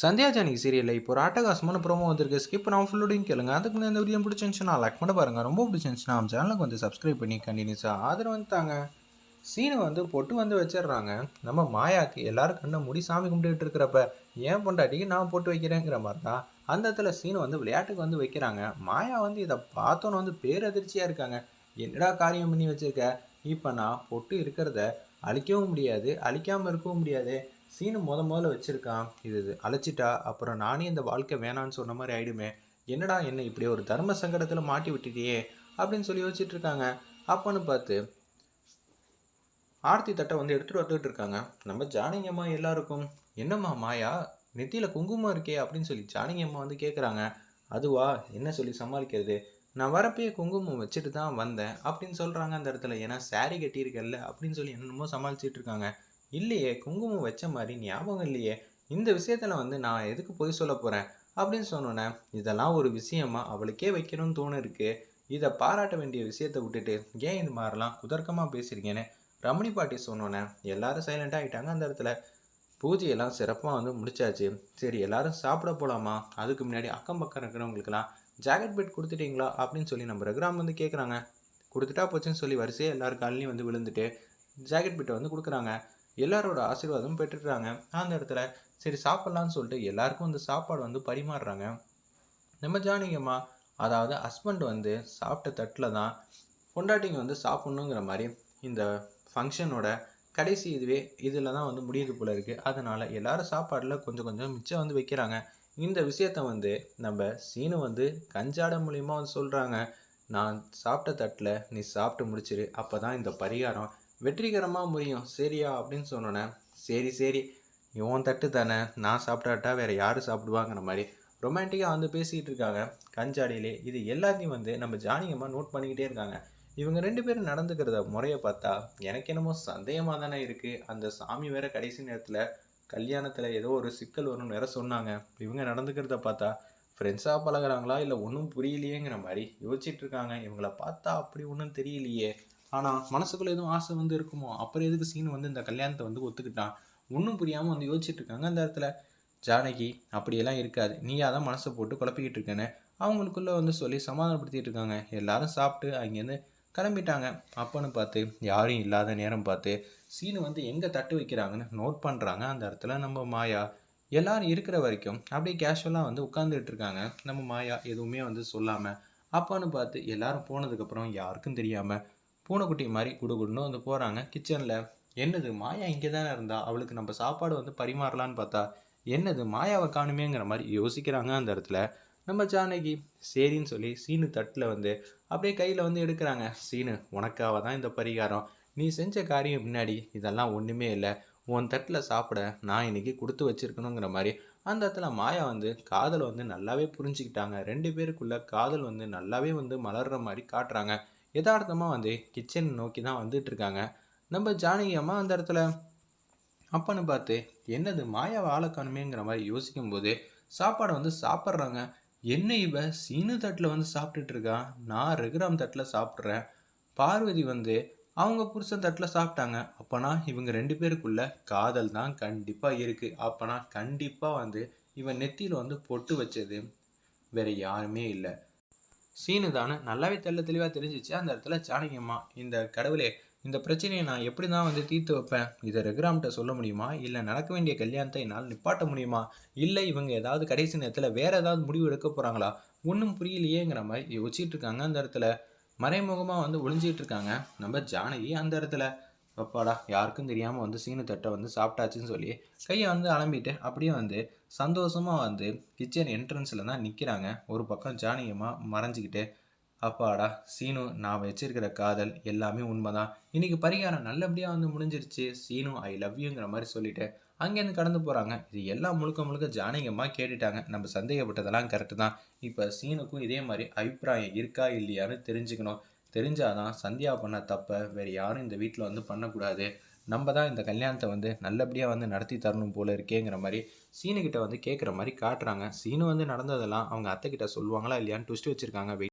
சந்தியா ஜானகி சீரியலில் இப்போ ஒரு ஆட்டகாசமான ப்ரோமோ வந்திருக்கு. ஸ்கிப் நான் ஃபுல்லோடையும் கேளுங்க. அதுக்கு முன்னாடி இந்த வீடியோ பிடிச்சிருந்துச்சுன்னா லைக் பண்ண பாருங்கள் ரொம்ப பிடிச்சிருந்துச்சுன்னா நம்ம சேனலுக்கு வந்து சப்ஸ்கிரைப் பண்ணி கண்டினியூஸாக ஆதரவு வந்துட்டாங்க சீனை வந்து பொட்டு வந்து வச்சிடுறாங்க. நம்ம மாயாக்கு எல்லாரும் கண்ணை மூடி சாமி கும்பிட்டுட்டு இருக்கிறப்ப ஏன் பொண்டாட்டிக்கு நான் போட்டு வைக்கிறேங்கிற மாதிரி தான் அந்த இடத்துல சீனை வந்து விளையாட்டுக்கு வந்து வைக்கிறாங்க. மாயா வந்து இதை பார்த்தோன்னு வந்து பேரதிர்ச்சியாக இருக்காங்க. என்னடா காரியம் பண்ணி வச்சுருக்க? இப்போ நான் பொட்டு இருக்கிறத அழிக்கவும் முடியாது அழிக்காமல் இருக்கவும் முடியாது. சீனு முத முதல்ல வச்சுருக்கான் இது இது அழைச்சிட்டா அப்புறம் நானே இந்த வாழ்க்கை வேணான்னு சொன்ன மாதிரி ஆயிடுமே. என்னடா என்ன இப்படி ஒரு தர்ம சங்கடத்தில் மாட்டி விட்டுட்டியே அப்படின்னு சொல்லி யோசிச்சுட்டு இருக்காங்க. அப்பன்னு பார்த்து ஆர்த்தி தட்டை வந்து எடுத்துகிட்டு வந்துட்டு இருக்காங்க. நம்ம ஜானகியம்மா எல்லாருக்கும் என்னம்மா மாயா நெத்தியில் குங்குமம் இருக்கே அப்படின்னு சொல்லி ஜானகியம்மா வந்து கேட்குறாங்க அதுவா என்ன சொல்லி சமாளிக்கிறது? நான் வரப்பயே குங்குமம் வச்சுட்டு தான் வந்தேன் அப்படின்னு சொல்கிறாங்க அந்த இடத்துல. ஏன்னா சாரி கட்டியிருக்கல அப்படின்னு சொல்லி என்னென்னமோ சமாளிச்சிட்டு இருக்காங்க. இல்லையே குங்குமம் வச்ச மாதிரி ஞாபகம் இல்லையே இந்த விஷயத்தில் வந்து நான் எதுக்கு போய் சொல்ல போகிறேன் அப்படின்னு சொன்னோன்னே இதெல்லாம் ஒரு விஷயமா அவளுக்கே வைக்கணும்னு தோணு இருக்கு இதை பாராட்ட வேண்டிய விஷயத்தை விட்டுட்டு ஏன் இது மாதிரிலாம் குதர்க்கமாக பேசியிருக்கேன்னு ரமணி பாட்டி சொன்னோன்னே எல்லாரும் சைலண்டாக ஆகிட்டாங்க அந்த இடத்துல. பூஜையெல்லாம் சிறப்பாக வந்து முடிச்சாச்சு. சரி எல்லாரும் சாப்பிட போகலாமா அதுக்கு முன்னாடி அக்கம் பக்கம் இருக்கிறவங்களுக்கெல்லாம் ஜாக்கெட் பெட் கொடுத்துட்டீங்களா? அப்படின்னு சொல்லி நம்ம ரகுராம் வந்து கேட்குறாங்க கொடுத்துட்டா போச்சுன்னு சொல்லி வரிசையாக எல்லாரும் காலையும் வந்து விழுந்துட்டு ஜாக்கெட் பெட்டை வந்து கொடுக்குறாங்க. எல்லாரோட ஆசீர்வாதமும் பெற்றுடுறாங்க அந்த இடத்துல சரி சாப்பிட்லான்னு சொல்லிட்டு எல்லாருக்கும் அந்த சாப்பாடு வந்து பரிமாறுறாங்க. நம்ம ஜானகியம்மா அதாவது ஹஸ்பண்ட் வந்து சாப்பிட்ட தட்டில் தான் பொண்டாட்டிங்க வந்து சாப்பிட்ணுங்கிற மாதிரி இந்த ஃபங்க்ஷனோட கடைசி இதுவே இதில் தான் வந்து முடியுது போல இருக்குது அதனால் எல்லாரும் சாப்பாடில் கொஞ்சம் கொஞ்சம் மிச்சம் வந்து வைக்கிறாங்க. இந்த விஷயத்த வந்து நம்ம சீனு வந்து கஞ்சாட மூலியமாக வந்து சொல்கிறாங்க நான் சாப்பிட்ட தட்டில் நீ சாப்பிட்டு முடிச்சிரு. அப்போ தான் இந்த பரிகாரம் வெற்றிகரமாக முடியும் சரியா? அப்படின்னு சொன்னோன்னே சரி சரி. இவன் தட்டு தானே? நான் சாப்பிட்டாட்டா வேறு யார் சாப்பிடுவாங்கிற மாதிரி. ரொமான்டிக்காக வந்து பேசிக்கிட்டு இருக்காங்க. கஞ்சாடியிலே இது எல்லாத்தையும் வந்து நம்ம ஜானியமாக நோட் பண்ணிக்கிட்டே இருக்காங்க. இவங்க ரெண்டு பேரும் நடந்துக்கிறத முறையை பார்த்தா எனக்கு என்னமோ சந்தேகமாக தானே இருக்குது அந்த சாமி வேற கடைசி நேரத்தில் கல்யாணத்தில் ஏதோ ஒரு சிக்கல் வரும்னு வேற சொன்னாங்க. இவங்க நடந்துக்கிறத பார்த்தா ஃப்ரெண்ட்ஸாக பழகுறாங்களா இல்லை ஒன்றும் புரியலையேங்கிற மாதிரி யோசிச்சுட்டு இருக்காங்க. இவங்கள பார்த்தா அப்படி ஒன்றும் தெரியலையே. ஆனால் மனசுக்குள்ளே எதுவும் ஆசை வந்து இருக்குமோ? அப்புறம் எதுக்கு சீன் வந்து இந்த கல்யாணத்தை வந்து ஒத்துக்கிட்டான்? ஒன்றும் புரியாமல் வந்து யோசிச்சுட்டு இருக்காங்க அந்த இடத்துல. ஜானகி அப்படியெல்லாம் இருக்காது. நீயா தான் மனசை போட்டு குழப்பிக்கிட்டு இருக்கேன்னு அவங்களுக்குள்ளே வந்து சொல்லி சமாதானப்படுத்திட்டு இருக்காங்க. எல்லாரும் சாப்பிட்டு அங்கேருந்து கிளம்பிட்டாங்க. அப்பன்னு பார்த்து யாரும் இல்லாத நேரம் பார்த்து சீனு வந்து எங்கே தட்டு வைக்கிறாங்கன்னு நோட் பண்ணுறாங்க அந்த இடத்துல நம்ம மாயா எல்லாரும் இருக்கிற வரைக்கும் அப்படியே கேஷுவலாக வந்து உட்காந்துட்டு இருக்காங்க. நம்ம மாயா எதுவுமே வந்து சொல்லாமல் அப்பான்னு பார்த்து எல்லாரும் போனதுக்கப்புறம் யாருக்கும் தெரியாமல் பூனைக்குட்டி மாதிரி குடுகுடுன்னு வந்து போகிறாங்க கிச்சனில் என்னது மாயா இங்கே தானே இருந்தா? அவளுக்கு நம்ம சாப்பாடு வந்து பரிமாறலான்னு பார்த்தா என்னது மாயாவை காணுமேங்கிற மாதிரி யோசிக்கிறாங்க அந்த இடத்துல. நம்ம ஜானகி சரின்னு சொல்லி சீனு தட்டில் வந்து அப்படியே கையில் வந்து எடுக்கிறாங்க. சீனு உனக்காக தான் இந்த பரிகாரம். நீ செஞ்ச காரியம் முன்னாடி இதெல்லாம் ஒன்றுமே இல்லை. உன் தட்டில் சாப்பிட நான் இன்னைக்கு கொடுத்து வச்சிருக்கணுங்கிற மாதிரி. அந்த இடத்துல மாயா வந்து காதலை வந்து நல்லாவே புரிஞ்சுக்கிட்டாங்க. ரெண்டு பேருக்குள்ள காதல் வந்து நல்லாவே வந்து மலர்ற மாதிரி காட்டுறாங்க. யதார்த்தமாக வந்து கிச்சன் நோக்கி தான் வந்துட்டு இருக்காங்க நம்ம ஜானகி அம்மா அந்த இடத்துல அப்பன்னு பார்த்து என்னது மாயாவை ஆளை மாதிரி மாதிரி யோசிக்கும்போது சாப்பாடை வந்து சாப்பிட்றாங்க. என்ன இவ? சீனு தட்டில் வந்து சாப்பிட்டுட்டு இருக்கா நான் ரகுராம் தட்டில் சாப்பிட்றேன். பார்வதி வந்து அவங்க புருஷன் தட்டில் சாப்பிட்டாங்க. அப்போனா இவங்க ரெண்டு பேருக்குள்ள காதல் தான் கண்டிப்பாக இருக்குது அப்போனா கண்டிப்பாக வந்து இவன் நெத்தியில் வந்து பொட்டு வச்சது வேற யாருமே இல்லை. சீனு தானே நல்லாவே தெள்ள தெளிவாக தெரிஞ்சிச்சு. அந்த இடத்துல சாணகியம்மா இந்த கடவுளே இந்த பிரச்சனையை நான் எப்படி தான் வந்து தீர்த்து வைப்பேன்? இதை ரெகுராம்கிட்ட சொல்ல முடியுமா? இல்லை நடக்க வேண்டிய கல்யாணத்தை என்னால் நிப்பாட்ட முடியுமா? இல்லை இவங்க ஏதாவது கடைசி நேரத்தில் வேறு ஏதாவது முடிவு எடுக்க போகிறாங்களா ஒன்றும் புரியலையேங்கிற மாதிரி யோசிச்சுட்டு இருக்காங்க அந்த இடத்துல. மறைமுகமாக வந்து ஒளிஞ்சிக்கிட்டு இருக்காங்க. நம்ம ஜானகி அந்த இடத்துல. அப்பாடா யாருக்கும் தெரியாமல் வந்து சீனு தட்டை வந்து சாப்பிட்டாச்சுன்னு சொல்லி கையை வந்து அலம்பிட்டு அப்படியே வந்து சந்தோஷமாக வந்து கிச்சன் என்ட்ரன்ஸில் தான் நிற்கிறாங்க ஒரு பக்கம் ஜானகியமாக மறைஞ்சிக்கிட்டு அப்பாடா சீனு நான் வச்சிருக்கிற காதல் எல்லாமே உண்மைதான். இன்னைக்கு பரிகாரம் நல்லபடியாக வந்து முடிஞ்சிருச்சு. சீனு ஐ லவ் யூங்கிற மாதிரி சொல்லிட்டு அங்கேருந்து கடந்து போகிறாங்க இது எல்லாம் முழுக்க முழுக்க ஜானகமாக கேட்டுட்டாங்க. நம்ம சந்தேகப்பட்டதெல்லாம் கரெக்டு தான். இப்போ சீனுக்கும் இதே மாதிரி அபிப்பிராயம் இருக்கா இல்லையான்னு தெரிஞ்சுக்கணும். தெரிஞ்சாதான் சந்தியா பண்ண தப்பை வேறு யாரும் இந்த வீட்டில் வந்து பண்ணக்கூடாது. நம்ம தான் இந்த கல்யாணத்தை வந்து நல்லபடியாக வந்து நடத்தி தரணும் போல இருக்கேங்கிற மாதிரி சீனுக்கிட்ட வந்து கேட்குற மாதிரி காட்டுறாங்க. சீனு வந்து நடந்ததெல்லாம் அவங்க அத்தைக்கிட்ட சொல்லுவாங்களா இல்லையான்னு ட்விஸ்ட் வச்சுருக்காங்க.